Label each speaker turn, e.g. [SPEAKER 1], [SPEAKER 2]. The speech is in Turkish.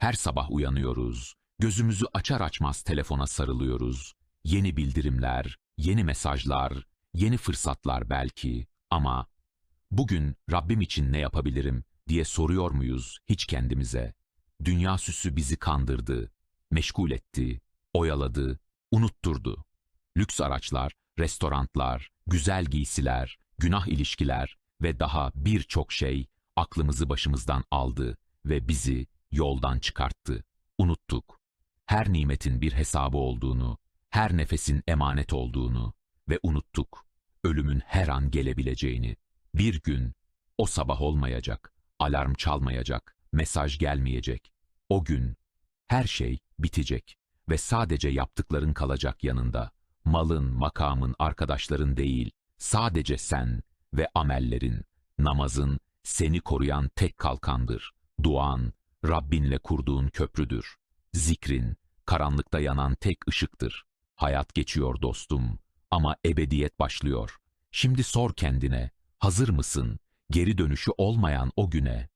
[SPEAKER 1] Her sabah uyanıyoruz, gözümüzü açar açmaz telefona sarılıyoruz. Yeni bildirimler, yeni mesajlar, yeni fırsatlar belki ama bugün Rabbim için ne yapabilirim diye soruyor muyuz hiç kendimize? Dünya süsü bizi kandırdı, meşgul etti, oyaladı, unutturdu. Lüks araçlar, restoranlar, güzel giysiler, günah ilişkiler ve daha birçok şey aklımızı başımızdan aldı ve bizi yoldan çıkarttı. Unuttuk. Her nimetin bir hesabı olduğunu, her nefesin emanet olduğunu ve unuttuk. Ölümün her an gelebileceğini. Bir gün o sabah olmayacak, alarm çalmayacak, mesaj gelmeyecek. O gün her şey bitecek ve sadece yaptıkların kalacak yanında. Malın, makamın, arkadaşların değil, sadece sen ve amellerin, namazın seni koruyan tek kalkandır. Duan, Rabbinle kurduğun köprüdür. Zikrin, karanlıkta yanan tek ışıktır. Hayat geçiyor dostum ama ebediyet başlıyor. Şimdi sor kendine, hazır mısın? Geri dönüşü olmayan o güne,